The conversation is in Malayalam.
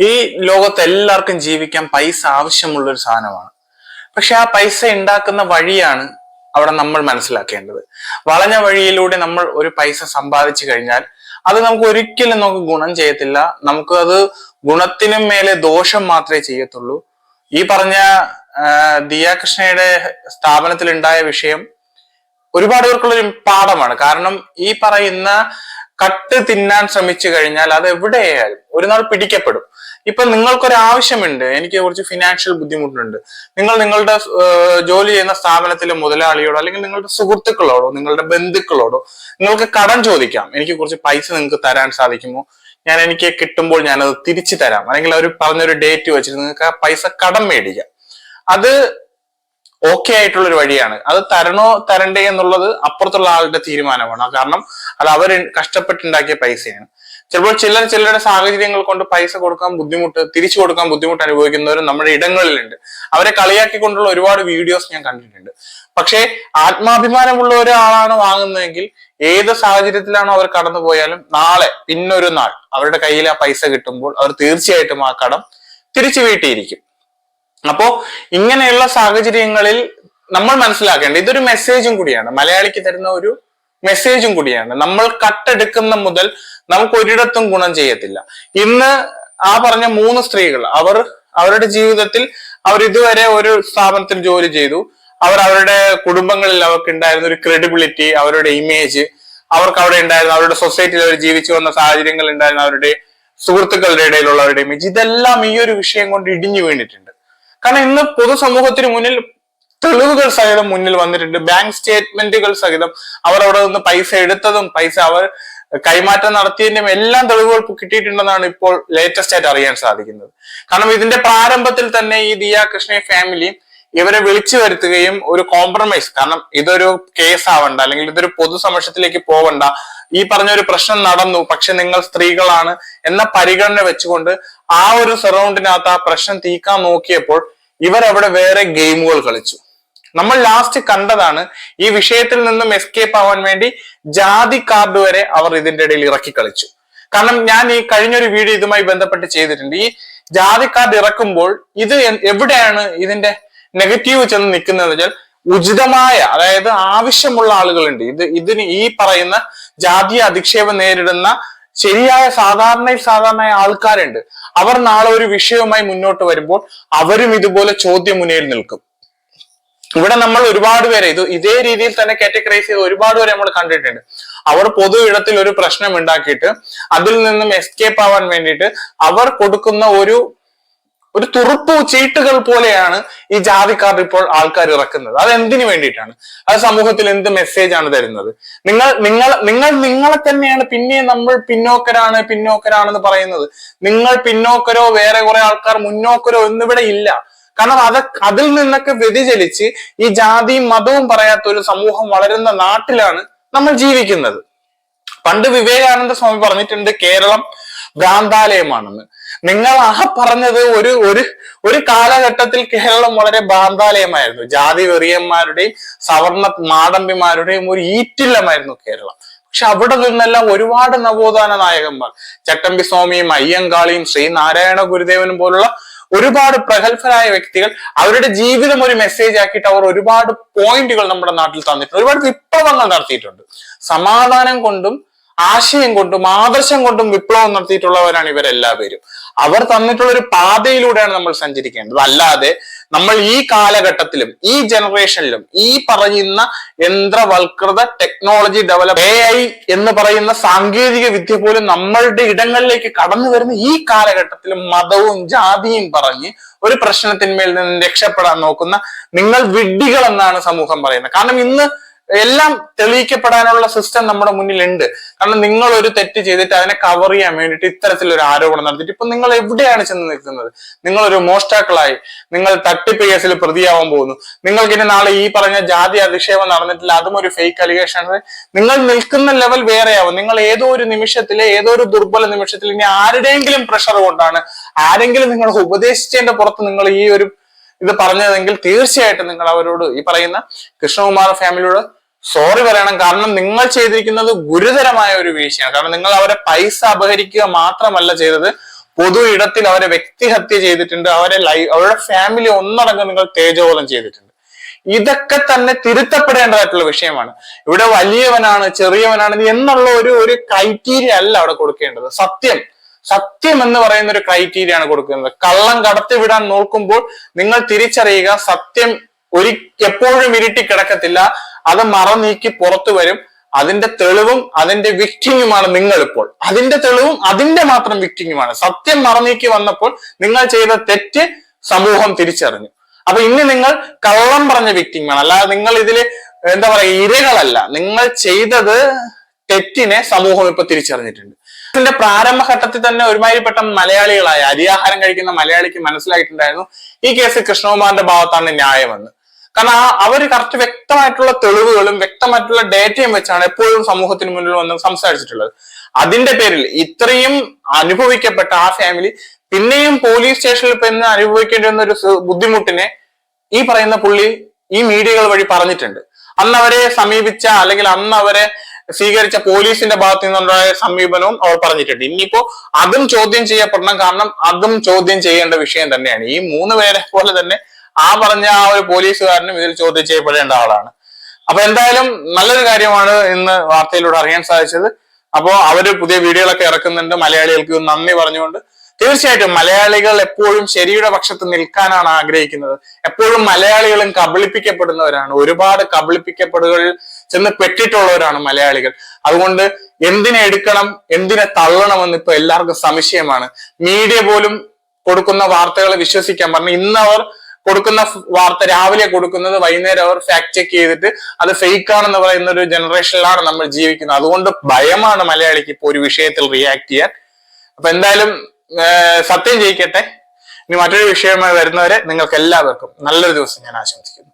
ഈ ലോകത്ത് എല്ലാവർക്കും ജീവിക്കാൻ പൈസ ആവശ്യമുള്ള ഒരു സാധനമാണ്. പക്ഷെ ആ പൈസ ഉണ്ടാക്കുന്ന വഴിയാണ് അവിടെ നമ്മൾ മനസ്സിലാക്കേണ്ടത്. വളഞ്ഞ വഴിയിലൂടെ നമ്മൾ ഒരു പൈസ സമ്പാദിച്ചു കഴിഞ്ഞാൽ അത് നമുക്ക് ഒരിക്കലും നമുക്ക് ഗുണം ചെയ്യത്തില്ല. നമുക്ക് അത് ഗുണത്തിനും മേലെ ദോഷം മാത്രമേ ചെയ്യത്തുള്ളൂ. ഈ പറഞ്ഞ ദിയാകൃഷ്ണയുടെ ദിയ കൃഷ്ണയുടെ സ്ഥാപനത്തിൽ ഉണ്ടായ വിഷയം ഒരുപാട് പേർക്കുള്ളൊരു പാഠമാണ്. കാരണം ഈ പറയുന്ന കട്ട് തിന്നാൻ ശ്രമിച്ചു കഴിഞ്ഞാൽ അത് എവിടെയായാലും ഒരു നാൾ പിടിക്കപ്പെടും. ഇപ്പൊ നിങ്ങൾക്കൊരു ആവശ്യമുണ്ട്. എനിക്ക് കുറച്ച് ഫിനാൻഷ്യൽ ബുദ്ധിമുട്ടുണ്ട്. നിങ്ങൾ നിങ്ങളുടെ ജോലി ചെയ്യുന്ന സ്ഥാപനത്തിലെ മുതലാളിയോടോ അല്ലെങ്കിൽ നിങ്ങളുടെ സുഹൃത്തുക്കളോടോ നിങ്ങളുടെ ബന്ധുക്കളോടോ നിങ്ങൾക്ക് കടം ചോദിക്കാം. എനിക്ക് കുറച്ച് പൈസ നിങ്ങൾക്ക് തരാൻ സാധിക്കുമോ? ഞാൻ എനിക്ക് കിട്ടുമ്പോൾ ഞാനത് തിരിച്ചു തരാം. അല്ലെങ്കിൽ അവർ പറഞ്ഞൊരു ഡേറ്റ് വെച്ചിട്ട് നിങ്ങൾക്ക് ആ പൈസ കടം മേടിക്കാം. അത് ഓക്കെ ആയിട്ടുള്ള ഒരു വഴിയാണ്. അത് തരണോ തരണ്ടേ എന്നുള്ളത് അപ്പുറത്തുള്ള ആളുടെ തീരുമാനമാണ്. കാരണം അത് അവർ കഷ്ടപ്പെട്ടുണ്ടാക്കിയ പൈസയാണ്. ചിലപ്പോൾ ചിലർ ചിലരുടെ സാഹചര്യങ്ങൾ കൊണ്ട് പൈസ കൊടുക്കാൻ ബുദ്ധിമുട്ട് തിരിച്ചു കൊടുക്കാൻ ബുദ്ധിമുട്ട് അനുഭവിക്കുന്നവരും നമ്മുടെ ഇടങ്ങളിലുണ്ട്. അവരെ കളിയാക്കിക്കൊണ്ടുള്ള ഒരുപാട് വീഡിയോസ് ഞാൻ കണ്ടിട്ടുണ്ട്. പക്ഷേ ആത്മാഭിമാനമുള്ള ഒരാളാണ് വാങ്ങുന്നതെങ്കിൽ ഏത് സാഹചര്യത്തിലാണോ അവർ കടന്നു പോയാലും നാളെ പിന്നൊരു നാൾ അവരുടെ കയ്യിൽ ആ പൈസ കിട്ടുമ്പോൾ അവർ തീർച്ചയായിട്ടും ആ കടം തിരിച്ചു വീട്ടിയിരിക്കും. അപ്പോ ഇങ്ങനെയുള്ള സാഹചര്യങ്ങളിൽ നമ്മൾ മനസ്സിലാക്കേണ്ടത് ഇതൊരു മെസ്സേജും കൂടിയാണ്. മലയാളിക്ക് തരുന്ന ഒരു മെസ്സേജും കൂടിയാണ്. നമ്മൾ കട്ടെടുക്കുന്ന മുതൽ നമുക്ക് ഒരിടത്തും ഗുണം ചെയ്യത്തില്ല. ഇന്ന് ആ പറഞ്ഞ മൂന്ന് സ്ത്രീകൾ അവർ അവരുടെ ജീവിതത്തിൽ അവർ ഇതുവരെ ഒരു സ്ഥാപനത്തിൽ ജോലി ചെയ്തു. അവർ അവരുടെ കുടുംബങ്ങളിൽ അവർക്ക് ഉണ്ടായിരുന്ന ഒരു ക്രെഡിബിലിറ്റി അവരുടെ ഇമേജ് അവർക്ക് അവിടെ ഉണ്ടായിരുന്ന അവരുടെ സൊസൈറ്റിയിൽ അവർ ജീവിച്ചു വന്ന സാഹചര്യങ്ങൾ ഉണ്ടായിരുന്ന അവരുടെ സുഹൃത്തുക്കളുടെ ഇടയിലുള്ളവരുടെ ഇമേജ് ഇതെല്ലാം ഈ ഒരു വിഷയം കൊണ്ട് ഇടിഞ്ഞു വീണിട്ടുണ്ട്. കാരണം ഇന്ന് പൊതുസമൂഹത്തിന് മുന്നിൽ തെളിവുകൾ സഹിതം മുന്നിൽ വന്നിട്ടുണ്ട്. ബാങ്ക് സ്റ്റേറ്റ്മെന്റുകൾ സഹിതം അവർ അവിടെ നിന്ന് പൈസ എടുത്തതും പൈസ അവർ കൈമാറ്റം നടത്തിയതിന്റെയും എല്ലാം തെളിവുകൾ കിട്ടിയിട്ടുണ്ടെന്നാണ് ഇപ്പോൾ ലേറ്റസ്റ്റ് ആയിട്ട് അറിയാൻ സാധിക്കുന്നത്. കാരണം ഇതിന്റെ പ്രാരംഭത്തിൽ തന്നെ ഈ ദിയ കൃഷ്ണ ഫാമിലി ഇവരെ വിളിച്ചു വരുത്തുകയും ഒരു കോംപ്രമൈസ് കാരണം ഇതൊരു കേസ് ആവണ്ട അല്ലെങ്കിൽ ഇതൊരു പൊതുസമക്ഷത്തിലേക്ക് പോവണ്ട ഈ പറഞ്ഞ ഒരു പ്രശ്നം നടന്നു പക്ഷെ നിങ്ങൾ സ്ത്രീകളാണ് എന്ന പരിഗണന വെച്ചുകൊണ്ട് ആ ഒരു സറൗണ്ടിനകത്ത് ആ പ്രശ്നം തീക്കാൻ നോക്കിയപ്പോൾ ഇവരവിടെ വേറെ ഗെയിമുകൾ കളിച്ചു. നമ്മൾ ലാസ്റ്റ് കണ്ടതാണ് ഈ വിഷയത്തിൽ നിന്നും എസ്കേപ്പ് ആവാൻ വേണ്ടി ജാതി കാർഡ് വരെ അവർ ഇതിന്റെ ഇടയിൽ ഇറക്കി കളിച്ചു കാരണം ഞാൻ ഈ കഴിഞ്ഞൊരു വീഡിയോ ഇതുമായി ബന്ധപ്പെട്ട് ചെയ്തിട്ടുണ്ട്. ഈ ജാതി കാർഡ് ഇറക്കുമ്പോൾ ഇത് എവിടെയാണ് ഇതിന്റെ നെഗറ്റീവ് ചെന്ന് നിൽക്കുന്നത് വെച്ചാൽ ഉചിതമായ അതായത് ആവശ്യമുള്ള ആളുകളുണ്ട്. ഇത് ഇതിന് ഈ പറയുന്ന ജാതീയ അധിക്ഷേപം നേരിടുന്ന ശരിയായ സാധാരണ സാധാരണ ആൾക്കാരുണ്ട്. അവർ നാളെ ഒരു വിഷയവുമായി മുന്നോട്ട് വരുമ്പോൾ അവരും ഇതുപോലെ ചോദ്യം മുന്നിൽ നിൽക്കും. ഇവിടെ നമ്മൾ ഒരുപാട് പേരെ ഇത് ഇതേ രീതിയിൽ തന്നെ കാറ്റഗറൈസ് ചെയ്ത് ഒരുപാട് പേരെ നമ്മൾ കണ്ടിട്ടുണ്ട്. അവർ പൊതു ഇടത്തിൽ ഒരു പ്രശ്നം ഉണ്ടാക്കിയിട്ട് അതിൽ നിന്നും എസ്കേപ്പ് ആവാൻ വേണ്ടിയിട്ട് അവർ കൊടുക്കുന്ന ഒരു ഒരു തുറുപ്പ് ചീട്ടുകൾ പോലെയാണ് ഈ ജാതി കാർഡ് ഇപ്പോൾ ആൾക്കാർ ഇറക്കുന്നത്. അത് എന്തിനു വേണ്ടിയിട്ടാണ്? അത് സമൂഹത്തിൽ എന്ത് മെസ്സേജ് ആണ് തരുന്നത്? നിങ്ങൾ നിങ്ങൾ നിങ്ങൾ നിങ്ങളെ തന്നെയാണ് പിന്നെ നമ്മൾ പിന്നോക്കരാണ് പിന്നോക്കരാണെന്ന് പറയുന്നത്. നിങ്ങൾ പിന്നോക്കരോ വേറെ കുറെ ആൾക്കാർ മുന്നോക്കരോ എന്നിവിടെ ഇല്ല. കാരണം അത് അതിൽ നിന്നൊക്കെ വ്യതിചലിച്ച് ഈ ജാതിയും മതവും പറയാത്ത ഒരു സമൂഹം വളരുന്ന നാട്ടിലാണ് നമ്മൾ ജീവിക്കുന്നത്. പണ്ട് വിവേകാനന്ദ സ്വാമി പറഞ്ഞിട്ടുണ്ട് കേരളം ഭ്രാന്താലയമാണെന്ന്. നിങ്ങൾ ആ പറഞ്ഞത് ഒരു ഒരു ഒരു കാലഘട്ടത്തിൽ കേരളം വളരെ ഭ്രാന്താലയമായിരുന്നു. ജാതി വെറിയന്മാരുടെയും സവർണ മാടമ്പിമാരുടെയും ഒരു ഈറ്റില്ലമായിരുന്നു കേരളം. പക്ഷെ അവിടെ നിന്നെല്ലാം ഒരുപാട് നവോത്ഥാന നായകന്മാർ ചട്ടമ്പി സ്വാമിയും അയ്യങ്കാളിയും ശ്രീനാരായണ ഗുരുദേവനും പോലുള്ള ഒരുപാട് പ്രഗത്ഭരായ വ്യക്തികൾ അവരുടെ ജീവിതം ഒരു മെസ്സേജ് ആക്കിയിട്ട് അവർ ഒരുപാട് പോയിന്റുകൾ നമ്മുടെ നാട്ടിൽ തന്നിട്ടുണ്ട്. ഒരുപാട് വിപ്ലവങ്ങൾ നടത്തിയിട്ടുണ്ട്. സമാധാനം കൊണ്ടും ആശയം കൊണ്ടും ആദർശം കൊണ്ടും വിപ്ലവം നടത്തിയിട്ടുള്ളവരാണ് ഇവരെല്ലാവരും. അവർ തന്നിട്ടുള്ള ഒരു പാതയിലൂടെയാണ് നമ്മൾ സഞ്ചരിക്കേണ്ടത്. അല്ലാതെ നമ്മൾ ഈ കാലഘട്ടത്തിലും ഈ ജനറേഷനിലും ഈ പറയുന്ന യന്ത്രവൽകൃത ടെക്നോളജി ഡെവലപ്പ് എ ഐ എന്ന് പറയുന്ന സാങ്കേതിക വിദ്യ പോലും നമ്മളുടെ ഇടങ്ങളിലേക്ക് കടന്നു വരുന്ന ഈ കാലഘട്ടത്തിലും മതവും ജാതിയും പറഞ്ഞ് ഒരു പ്രശ്നത്തിന്മേൽ നിന്ന് രക്ഷപ്പെടാൻ നോക്കുന്ന നിങ്ങൾ വിഡ്ഢികൾ എന്നാണ് സമൂഹം പറയുന്നത്. കാരണം ഇന്ന് എല്ലാം തെളിയിക്കപ്പെടാനുള്ള സിസ്റ്റം നമ്മുടെ മുന്നിലുണ്ട്. കാരണം നിങ്ങൾ ഒരു തെറ്റ് ചെയ്തിട്ട് അതിനെ കവർ ചെയ്യാൻ വേണ്ടിയിട്ട് ഇത്തരത്തിലൊരു ആരോപണം നടത്തിയിട്ട് ഇപ്പൊ നിങ്ങൾ എവിടെയാണ് ചെന്ന് നിൽക്കുന്നത്? നിങ്ങൾ ഒരു മോഷ്ടാക്കളായി. നിങ്ങൾ തട്ടിപ്പ് കേസിൽ പ്രതിയാവാൻ പോകുന്നു. നിങ്ങൾക്ക് ഇനി നാളെ ഈ പറഞ്ഞ ജാതി അധിക്ഷേപം നടന്നിട്ടില്ല അതും ഒരു ഫേക്ക് അലിഗേഷൻ നിങ്ങൾ നിൽക്കുന്ന ലെവൽ വേറെയാവും. നിങ്ങൾ ഏതോ ഒരു നിമിഷത്തിലെ ഏതോ ഒരു ദുർബല നിമിഷത്തിൽ ഇനി ആരുടെയെങ്കിലും പ്രഷർ കൊണ്ടാണ് ആരെങ്കിലും നിങ്ങളെ ഉപദേശിച്ചതിന്റെ പുറത്ത് നിങ്ങൾ ഈ ഒരു ഇത് പറഞ്ഞതെങ്കിൽ തീർച്ചയായിട്ടും നിങ്ങൾ അവരോട് ഈ പറയുന്ന കൃഷ്ണകുമാർ ഫാമിലിയോട് സോറി പറയണം. കാരണം നിങ്ങൾ ചെയ്തിരിക്കുന്നത് ഗുരുതരമായ ഒരു വീഴ്ചയാണ്. കാരണം നിങ്ങൾ അവരെ പൈസ അപഹരിക്കുക മാത്രമല്ല ചെയ്തത്. പൊതു ഇടത്തിൽ അവരെ വ്യക്തിഹത്യ ചെയ്തിട്ടുണ്ട്. അവരെ ലൈ അവരുടെ ഫാമിലി ഒന്നടങ്കം നിങ്ങൾ തേജോവധം ചെയ്തിട്ടുണ്ട്. ഇതൊക്കെ തന്നെ തിരുത്തപ്പെടേണ്ടതായിട്ടുള്ള വിഷയമാണ്. ഇവിടെ വലിയവനാണ് ചെറിയവനാണ് എന്നുള്ള ഒരു ഒരു ക്രൈറ്റീരിയ അല്ല അവിടെ കൊടുക്കേണ്ടത്. സത്യം. സത്യം എന്ന് പറയുന്ന ഒരു ക്രൈറ്റീരിയ ആണ് കൊടുക്കുന്നത്. കള്ളം കടത്തിവിടാൻ നോക്കുമ്പോൾ നിങ്ങൾ തിരിച്ചറിയുക സത്യം ഒരു എപ്പോഴും ഇരുട്ടി കിടക്കത്തില്ല. അത് മറനീക്കി പുറത്തു വരും. അതിന്റെ തെളിവും അതിന്റെ വിക്ടിങ്ങുമാണ് നിങ്ങൾ ഇപ്പോൾ അതിന്റെ തെളിവും അതിന്റെ മാത്രം വിക്ടിങ്ങുമാണ് സത്യം മറനീക്കി വന്നപ്പോൾ നിങ്ങൾ ചെയ്ത തെറ്റ് സമൂഹം തിരിച്ചറിഞ്ഞു. അപ്പൊ ഇനി നിങ്ങൾ കള്ളം പറഞ്ഞ വിക്ടിമാണ് അല്ലാതെ നിങ്ങൾ ഇതിൽ എന്താ പറയാ ഇരകളല്ല. നിങ്ങൾ ചെയ്തത് തെറ്റിനെ സമൂഹം ഇപ്പൊ തിരിച്ചറിഞ്ഞിട്ടുണ്ട്. ഇതിന്റെ പ്രാരംഭഘട്ടത്തിൽ തന്നെ ഒരുമാതിരിപ്പെട്ട മലയാളികളായ അരിയാഹാരം കഴിക്കുന്ന മലയാളിക്ക് മനസ്സിലായിട്ടുണ്ടായിരുന്നു ഈ കേസ് കൃഷ്ണകുമാറിന്റെ ഭാഗത്താണ് ന്യായമെന്ന് കാരണം ആ അവർ കറക്റ്റ് വ്യക്തമായിട്ടുള്ള തെളിവുകളും വ്യക്തമായിട്ടുള്ള ഡേറ്റയും വെച്ചാണ് എപ്പോഴും സമൂഹത്തിന് മുന്നിൽ വന്ന് സംസാരിച്ചിട്ടുള്ളത്. അതിന്റെ പേരിൽ ഇത്രയും അനുഭവിക്കപ്പെട്ട ആ ഫാമിലി പിന്നെയും പോലീസ് സ്റ്റേഷനിൽ ഇന്ന് അനുഭവിക്കേണ്ടി വന്ന ഒരു ബുദ്ധിമുട്ടിനെ ഈ പറയുന്ന പുള്ളി ഈ മീഡിയകൾ വഴി പറഞ്ഞിട്ടുണ്ട്. അന്ന് അവരെ സമീപിച്ച അല്ലെങ്കിൽ അന്ന് അവരെ സ്വീകരിച്ച പോലീസിന്റെ ഭാഗത്തു നിന്നുണ്ടായ സമീപനവും അവർ പറഞ്ഞിട്ടുണ്ട്. ഇനിയിപ്പോ അതും ചോദ്യം ചെയ്യപ്പെടണം. കാരണം അതും ചോദ്യം ചെയ്യേണ്ട വിഷയം തന്നെയാണ്. ഈ മൂന്ന് പേരെ പോലെ തന്നെ ആ പറഞ്ഞ ആ ഒരു പോലീസുകാരനും ഇതിൽ ചോദ്യം ചെയ്യപ്പെടേണ്ട ആളാണ്. അപ്പൊ എന്തായാലും നല്ലൊരു കാര്യമാണ് ഇന്ന് വാർത്തയിലൂടെ അറിയാൻ സാധിച്ചത്. അപ്പോ അവർ പുതിയ വീഡിയോകളൊക്കെ ഇറക്കുന്നുണ്ട്. മലയാളികൾക്ക് നന്ദി പറഞ്ഞുകൊണ്ട് തീർച്ചയായിട്ടും മലയാളികൾ എപ്പോഴും ശരിയുടെ പക്ഷത്ത് നിൽക്കാനാണ് ആഗ്രഹിക്കുന്നത്. എപ്പോഴും മലയാളികളും കബളിപ്പിക്കപ്പെടുന്നവരാണ്. ഒരുപാട് കബളിപ്പിക്കപ്പെടുകളിൽ ചെന്ന് പെട്ടിട്ടുള്ളവരാണ് മലയാളികൾ. അതുകൊണ്ട് എന്തിനെ എടുക്കണം എന്തിനെ തള്ളണമെന്ന് ഇപ്പൊ എല്ലാവർക്കും സംശയമാണ്. മീഡിയ പോലും കൊടുക്കുന്ന വാർത്തകളെ വിശ്വസിക്കാൻ പറഞ്ഞു ഇന്ന് അവർ കൊടുക്കുന്ന വാർത്ത രാവിലെ കൊടുക്കുന്നത് വൈകുന്നേരം അവർ ഫാക്ട് ചെക്ക് ചെയ്തിട്ട് അത് ഫേക്ക് ആണെന്ന് പറയുന്ന ഒരു ജനറേഷനിലാണ് നമ്മൾ ജീവിക്കുന്നത്. അതുകൊണ്ട് ഭയമാണ് മലയാളിക്ക് ഇപ്പോൾ ഒരു വിഷയത്തിൽ റിയാക്ട് ചെയ്യാൻ. അപ്പൊ എന്തായാലും സത്യം ജയിക്കട്ടെ. ഇനി മറ്റൊരു വിഷയമായി വരുന്നവരെ നിങ്ങൾക്ക് എല്ലാവർക്കും നല്ലൊരു ദിവസം ഞാൻ ആശംസിക്കുന്നു.